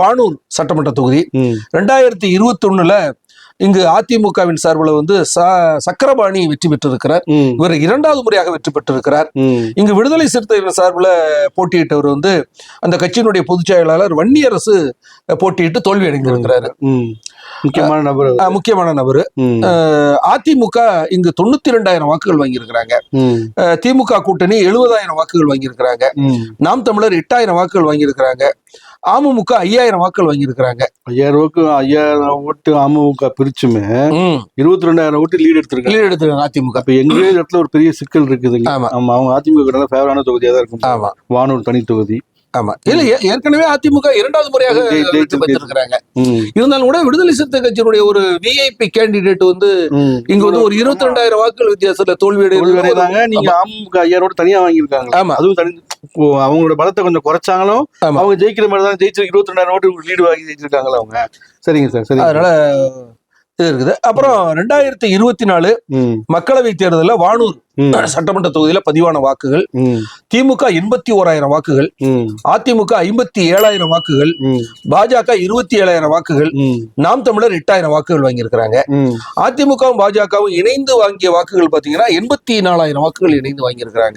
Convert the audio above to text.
வானூர் சட்டமன்ற தொகுதி. ரெண்டாயிரத்தி இருபத்தி இங்கு அதிமுகவின் சார்பில் வந்து சக்கரபாணி வெற்றி பெற்றிருக்கிறார். இவர் இரண்டாவது முறையாக வெற்றி பெற்றிருக்கிறார். இங்கு விடுதலை சிறுத்தைகள் சார்பில் போட்டியிட்டவர் வந்து அந்த கட்சியினுடைய பொதுச் செயலாளர் வன்னியரசு போட்டியிட்டு தோல்வி அடைந்திருக்கிறாரு முக்கியமான நபர் முக்கியமான நபர். அதிமுக இங்கு தொண்ணூத்தி ரெண்டாயிரம் வாக்குகள் வாங்கியிருக்கிறாங்க. திமுக கூட்டணி எழுபதாயிரம் வாக்குகள் வாங்கியிருக்கிறாங்க. நாம் தமிழர் எட்டாயிரம் வாக்குகள் வாங்கியிருக்கிறாங்க. அமமுக ஐயாயிரம் வாக்குகள் வாங்கியிருக்கிறாங்க. ஐயாயிரம் ரூபாய்க்கு ஐயாயிரம் ஓட்டு அமமுக பிரிச்சுமே. இருபத்தி ரெண்டாயிரம் ஓட்டு லீடு எடுத்திருக்காங்க. lead எடுத்திருக்காங்க அதிமுக. அப்ப எங்க இடத்துல ஒரு பெரிய சிக்கல் இருக்குதுங்க. ஆமா. ஆமா அவங்க அதிமுக ஃபேவரான தொகுதியா தான் இருக்கும். ஆமா. வானூர் தனி தொகுதி. ஆமா. இல்ல ஏற்கனவே அதிமுக இரண்டாவது முறையாக வெற்றி பெற்றிருக்கிறாங்க. இருந்தாலும் கூட விடுதலை சிறுத்தை கட்சியினுடைய ஒரு விஐபி கேண்டிடேட் வந்து இங்க வந்து ஒரு இருபத்தி ரெண்டாயிரம் வாக்குகள் வித்தியாசத்துல தோல்வி தோல்வி அடைந்தாங்க அடைந்தாங்க நீங்க அமமுக ஐயாயிரம் ஓட்டு தனியா வாங்கியிருக்காங்க ஆமா. அதுவும் தனி அவங்களோட பலத்தை கொஞ்சம் குறைச்சாங்களும் ஆமா. அவங்க ஜெயிக்கிற மாதிரி தான் ஜெயிச்சு இருபத்தி ரெண்டாயிரம் ஓட்டு லீடு வாங்கி ஜெயிச்சிருக்காங்களா அவங்க? சரிங்க சார் சரிங்க. அதனால இது இருக்குது. அப்புறம் ரெண்டாயிரத்தி இருபத்தி நாலு மக்களவை தேர்தலில் வானூர் சட்டமன்ற தொகுதியில பதிவான வாக்குகள். திமுக எண்பத்தி ஓராயிரம் வாக்குகள். அதிமுக ஐம்பத்தி ஏழாயிரம் வாக்குகள். பாஜக இருபத்தி ஏழாயிரம் வாக்குகள். நாம் தமிழர் எட்டாயிரம் வாக்குகள் வாங்கியிருக்கிறாங்க. அதிமுகவும் பாஜகவும் இணைந்து வாங்கிய வாக்குகள் பாத்தீங்கன்னா எண்பத்தி நாலாயிரம் வாக்குகள் இணைந்து வாங்கியிருக்கிறாங்க.